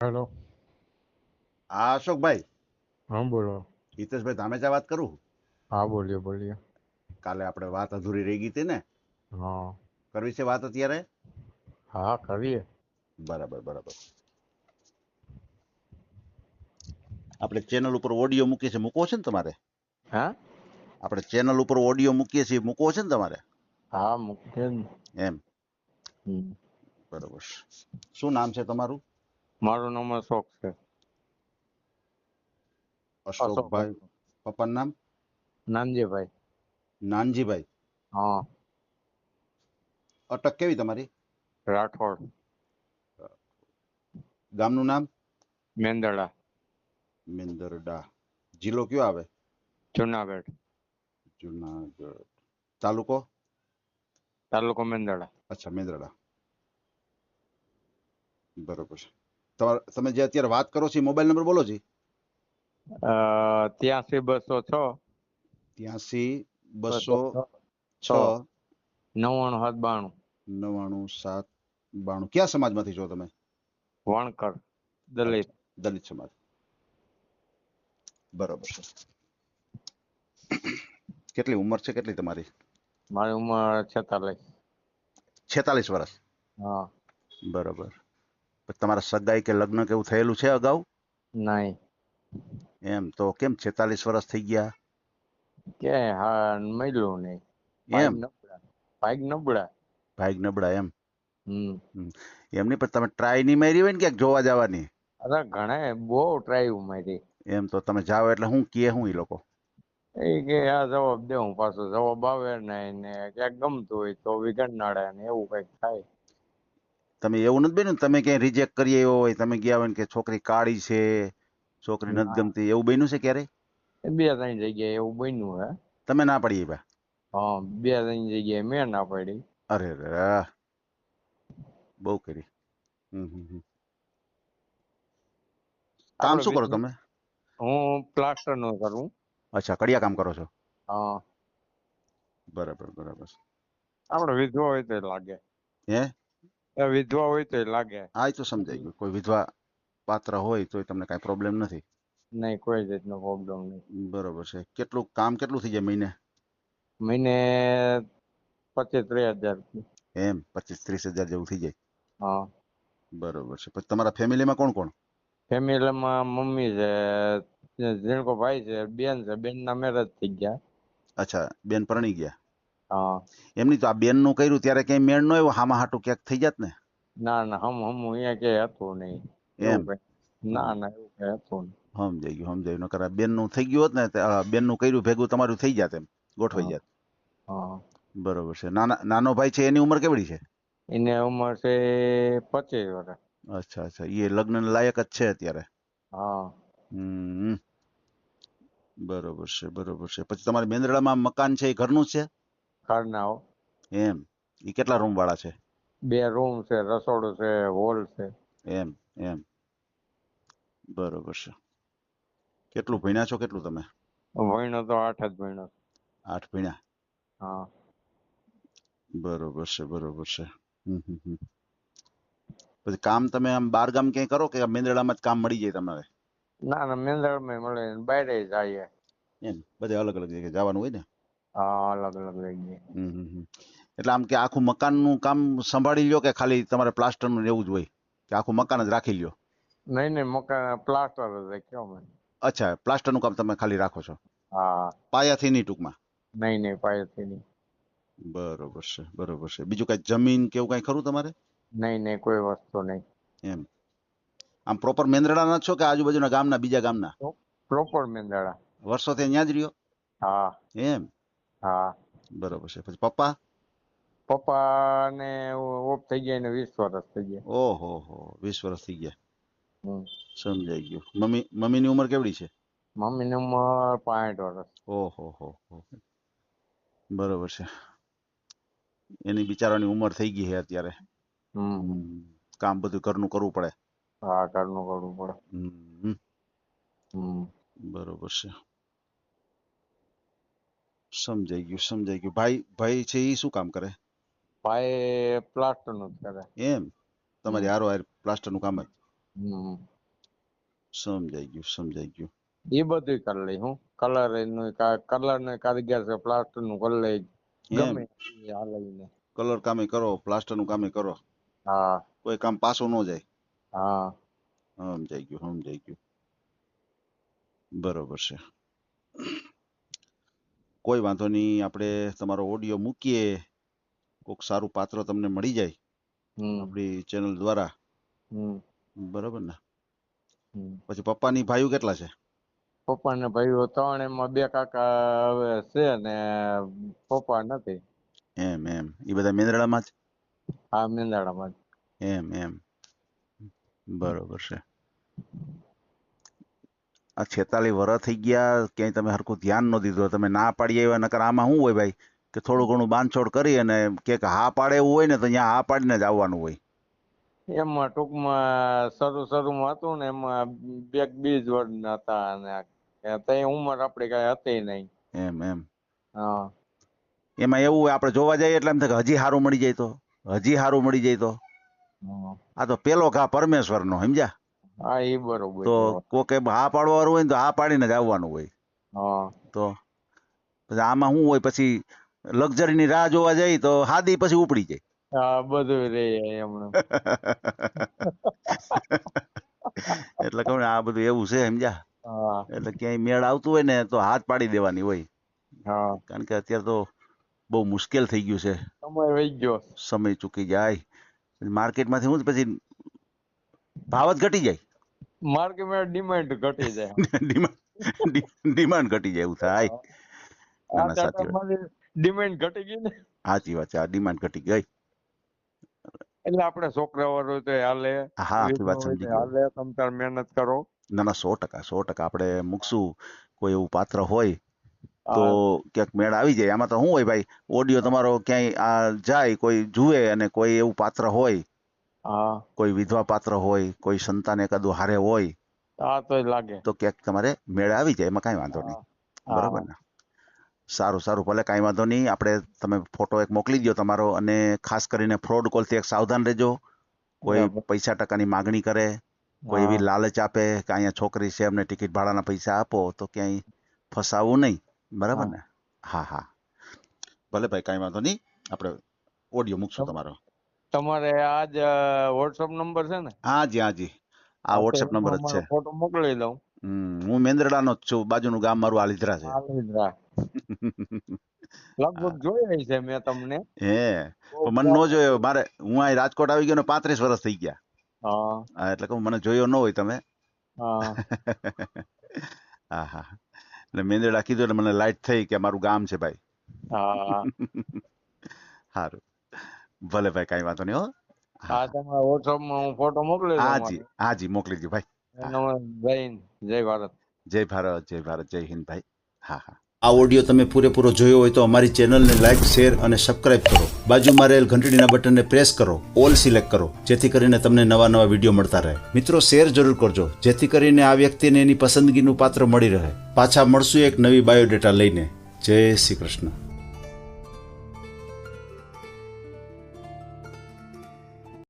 Hello હા અશોકભાઈ. હા બોલો. હિતેશભાઈ ધામેચા વાત કરું? હા બોલીએ બોલીએ. કાલે આપણે વાત અધૂરી રહી ગઈ હતી ને? હા. કરવી છે વાત અત્યારે? હા કરીએ. બરાબર બરાબર. આપણે ચેનલ ઉપર ઓડિયો મૂકીએ છીએ. મૂકવો છે ને તમારે? હા? આપણે ચેનલ ઉપર ઓડિયો મૂકીએ છીએ. મૂકવો છે ને તમારે? હા મૂકીએ જ ને. એમ. હમ. બરાબર. શું નામ છે તમારું? મારું નામ અશોક છે. અશોકભાઈ. પપ્પાનું નામ? નાનજીભાઈ. નાનજીભાઈ. હા. અટક કેવી તમારી? રાઠોડ. ગામનું નામ? મેંદડા મેંદરડા. જિલ્લો કયો આવે? જુનાગઢ. જુનાગઢ. તાલુકો? તાલુકો મેંદડા અચ્છા મેંદરડા. બરોબર છે. તમારે તમે જે અત્યારે વાત કરો છો મોબાઈલ નંબર બોલો જી. ત્યાંસી બસો છ. ત્યાંસી બસો છ. નવ્વાણું સાત બાણું. નવ્વાણું સાત બાણું. કયા સમાજમાંથી છો તમે? વણકર દલિત. દલિત સમાજ. બરોબર છે. કેટલી ઉંમર છે કેટલી તમારી? મારી ઉંમર છેતાલીસ. છેતાલીસ વર્ષ. હા. બરોબર. તમારા સગાઈ કે લગ્ન કે એવું થયેલું છે અગાઉ? નહીં. એમ તો કેમ છેતાલીસ વર્ષ થઈ ગયા? કે હા મળ્યું નહીં. એમ? ભાઈ નબળા. ભાઈ નબળા એમ? હમ. એમ નહીં પણ તમે ટ્રાય નહીં મારી હોય ને ક્યાંક જોવા જવાની? અરે ઘણા બહુ ટ્રાય મારી. એમ તો તમે જાઓ એટલે હું કીએ હું એ લોકો? એ કે આ જવાબ દે હું પાછો જવાબ આવે ને ક્યાંક ગમતું હોય તો વિગડનાડે ને એવું કંઈક થાય. તમે એવું નથી બન્યું ને તમે ક્યાંય રિજેક્ટ કરી આવ્યો હોય તમે ગયા હોય ને કે છોકરી કાળી છે છોકરી નથી ગમતી એવું બન્યું છે ક્યારે બે ત્રણ જગ્યાએ એવું બન્યું હે. તમે ના પડી આવ્યા હા બે ત્રણ જગ્યાએ મેં ના પડી. અરે રે બહુ કરી. કામ શું કરો તમે? હું પ્લાસ્ટરનું કરું. અચ્છા કડિયા કામ કરો છો? હા. બરાબર બરાબર. આપણે વિધવા હોય તો લાગે. હે? વિધવા હોય તો લાગે. હા એ તો સમજાઈ ગયું. કોઈ વિધવા પાત્ર હોય તો તમને કાંઈ પ્રોબ્લેમ નથી. નહીં કોઈ જાતનો પ્રોબ્લેમ નહીં. બરોબર છે. કેટલું કામ કેટલું થઈ જાય મહિને? મહિને પચીસ ત્રીસ હજાર. એમ પચીસ ત્રીસ હજાર જેવું થઈ જાય? હા. બરોબર છે. પછી તમારા ફેમિલીમાં કોણ કોણ? ફેમિલીમાં મમ્મી છે ઝીણકો ભાઈ છે બેન છે બેન ના મેરેજ થઈ ગયા. અચ્છા બેન પરણી ગયા? એમની તો આ બેનનું કર્યું ત્યારે કઈ મેળ ન આવ્યો હામાં હાટું ક્યાંક થઈ જાત ને? ના ના હમ હમ અહીંયા કે હતું નહીં. એમ? ના ના એવું કઈ હતું સમજાઈ ગયું સમજાયું નકર આ બેનનું થઈ ગયું હોત ને બેનનું કર્યું ભેગું તમારું થઈ જાત એમ ગોઠવાઈ જાત. હા. બરોબર છે. નાના નાનો ભાઈ છે એની ઉંમર કેવડી છે? એને ઉંમર છે પચીસ વર્ષ. અચ્છા અચ્છા. એ લગ્ન લાયક જ છે અત્યારે? હા. હમ બરોબર છે બરોબર છે. પછી તમારે બેંદડામાં મકાન છે એ ઘરનું છે? ઘરના આવો એમ. એ કેટલા રૂમ વાળા છે? બે રૂમ છે રસોડું છે હોલ છે. એમ એમ. બરોબર છે. કેટલું ભણ્યા છો કેટલું તમે? ભણ્યો તો આઠ જ ભણ્યો આઠ ભણ્યા? હા. બરોબર છે બરોબર છે. હમ હમ હમ. પછી કામ તમે આમ બાર ગામ ક્યાંય કરો કે મેંદરડામાં જ કામ મળી જાય તમારે? ના ના મેંદરડામાં મળે બાયડે બહાર જઈએ એમ બધે અલગ અલગ જગ્યાએ જવાનું હોય ને? હા અલગ અલગ હમ હમ હમ. એટલે આમ કે આખું મકાનનું કામ સંભાળી લ્યો કે ખાલી તમારે પ્લાસ્ટરનું ને એવું જ હોય? કે આખું મકાન જ રાખી લ્યો? નહીં નહીં મકાન પ્લાસ્ટર જ રાખ્યો કયો અચ્છા પ્લાસ્ટરનું કામ તમે ખાલી રાખો છો? હા. પાયાથી નહીં ટૂંકમાં? નહીં નહીં પાયાથી નહીં. બરોબર છે બરોબર છે. બીજું કઈ જમીન કે એવું કઈ ખરું તમારે? નહીં નહીં કોઈ વસ્તુ નહીં. એમ. આમ પ્રોપર મેંદરડાના જ છો કે આજુબાજુના ગામના બીજા ગામના? પ્રોપર મેંદાડા વર્ષોથી અહીંયા જ રહ્યો? હા. એમ. હા. બરોબર છે. પછી પપ્પા? પપ્પા ને ઓફ થઈ ગયા ને વીસ વર્ષ થઈ ગયા. ઓહો હો વીસ વર્ષ થઈ ગયા. સમજાઈ ગયું. મમ્મી ની ઉંમર કેવડી છે? મમ્મી ની ઉંમર પાંઠ વર્ષ. ઓહો હો હો. બરોબર છે. એની બિચારાની ઉંમર થઈ ગઈ છે અત્યારે. કામ બધું ઘરનું કરવું પડે. હા ઘરનું કરવું પડે. બરોબર છે. સમજાઈ ગયું સમજાઈ ગયું. ભાઈ ભાઈ છે એ શું કામ કરે? ભાઈ પ્લાસ્ટરનું કરે. એમ? તમારી હારો હાર પ્લાસ્ટરનું કામ જ? સમજાઈ ગયું સમજાઈ ગયું. એ બધું કરી લઈ હું. કલરનું કલર ને કારીગર છે પ્લાસ્ટરનું કરી લઈ. ગમે હાલઈને કલર કામે કરો પ્લાસ્ટરનું કામે કરો. હા. કોઈ કામ પાછું ન જાય. હા. સમજાઈ ગયું સમજાઈ ગયું. બરોબર છે. કોઈ વાંધો નહીં આપણે તમારો ઓડિયો મૂકીએ. કોઈક સારું પાત્ર તમને મળી જાય આપણી ચેનલ દ્વારા. બરાબર ને? પછી પપ્પાની ભાઈઓ કેટલા છે? પપ્પા ને ભાઈઓ ત્રણ એમાં બે કાકા હવે છે ને પપ્પા નથી. એમ એમ. એ બધા મેંદરાળામાં જ? હા મેંદરાળામાં જ. એમ એમ. બરોબર છે. આ છેતાલીસ વર્ષ થઈ ગયા ક્યાંય તમે હરખું ધ્યાન ન દીધું તમે ના પાડી આવ્યા નકર આમાં શું હોય ભાઈ? કે થોડું ઘણું બાંધછોડ કરી અને કે હા પાડે એવું હોય ને તો અહીંયા હા પાડીને જ આવવાનું હોય. એમાં ટૂંકમાં શરૂ શરૂમાં હતું ને એમાં બે બીજ વર્ડના હતા અને ત્યાં ઉંમર આપણી કઈ હતી નહીં. એમ એમ. હા. એમાં એવું આપણે જોવા જઈએ એટલે એમ થાય કે હજી સારું મળી જાય તો હજી સારું મળી જાય તો. આ તો પેલો ઘા પરમેશ્વરનો સમજ્યા? હા એ બરોબર તો. કોકે હા પાડવા વાળું હોય ને તો હા પાડીને જ આવવાનું હોય. હા. તો પછી આમાં શું હોય? પછી લક્ઝરીની રાહ જોવા જઈએ તો હાદી પછી ઉપડી જાય. હા બધું રે હમણાં એટલે કહું ને આ બધું એવું છે સમજ્યા? હા. એટલે ક્યાંય મેળ આવતું હોય ને તો હાથ પાડી દેવાની હોય. હા. કારણ કે અત્યારે તો બહુ મુશ્કેલ થઈ ગયું છે. સમય વહી ગયો. સમય ચૂકી જાય. માર્કેટમાંથી શું પછી ભાવ જ ઘટી જાય. માર્કેટમાં ડિમાન્ડ ઘટી જાય. ડિમાન્ડ ડિમાન્ડ ઘટી જાય એવું થાય. ના, ના, સાચી વાત. ડિમાન્ડ ઘટી ગઈ ને. સાચી વાત છે આ ડિમાન્ડ ઘટી ગઈ. એટલે આપણે છોકરા વાળો તો હાલે. હા આખી વાત સમજી હાલે તમ તાર મહેનત કરો. ના ના સો ટકા સો ટકા. આપણે મૂકશું કોઈ એવું પાત્ર હોય તો ક્યાંક મેળ આવી જાય. આમાં તો શું હોય ભાઈ ઓડિયો તમારો ક્યાંય આ જાય કોઈ જુએ અને કોઈ એવું પાત્ર હોય કોઈ વિધવા પાત્ર હોય કોઈ સંતાન એકાદું હારે હોય તો લાગે. તો ક્યાંક તમારે મેળ આવી જાય એમાં કાંઈ વાંધો નહીં. બરાબર ને? સારું સારું ભલે કાંઈ વાંધો નહીં. આપણે તમે ફોટો એક મોકલી દો તમારો અને ખાસ કરીને ફ્રોડ કોલથી એક સાવધાન રહેજો. કોઈ પૈસા ટકાની માગણી કરે કોઈ એવી લાલચ આપે કે અહીંયા છોકરી છે અમને ટિકિટ ભાડાના પૈસા આપો તો ક્યાંય ફસાવું નહીં. બરાબર ને? હા હા. ભલે ભાઈ કાંઈ વાંધો નહીં. આપણે ઓડિયો મૂકશું તમ- તમારો તમારે આજ વોટ્સઅપ નંબર છે ને? હા જી હા જી આ વોટ્સએપ નંબર જ છે. ફોટો મોકલી દઉં. હું મેંદરડાનો જ છું. બાજુનું ગામ મારું આલિદ્રા છે. લગભગ જોઈ છે મેં તમને. હે મને નો જોયો. મારે હું અહીં રાજકોટ આવી ગયો ને પાંત્રીસ વર્ષ થઈ ગયા. હા. એટલે કહું મને જોયો ન હોય તમે. હા. હા હા. એટલે મેંદરડા કીધું એટલે મને લાઈટ થઈ કે મારું ગામ છે ભાઈ. હા. સારું ભલે ભાઈ કાંઈ વાંધો નહીં હો. હા તમારા વોટ્સઅપમાં હું ફોટો મોકલી હા દઉં જી હા જી મોકલી દો ભાઈ. જય હિન્દ જય ભારત. જય ભારત જય ભારત જય હિન્દ ભાઈ. હા હા. આ ઓડિયો તમે પૂરેપૂરો જોયો હોય તો અમારી ચેનલને લાઇક શેર અને સબસ્ક્રાઇબ કરો. બાજુમાં રહેલ ઘંટડીના બટનને પ્રેસ કરો ઓલ સિલેક્ટ કરો જેથી કરીને તમને નવા નવા વીડિયો મળતા રહે. મિત્રો શેર જરૂર કરજો જેથી કરીને આ વ્યક્તિને એની પસંદગીનું પાત્ર મળી રહે. પાછા મળશું એક નવી બાયોડેટા લઈને. જય શ્રી કૃષ્ણ.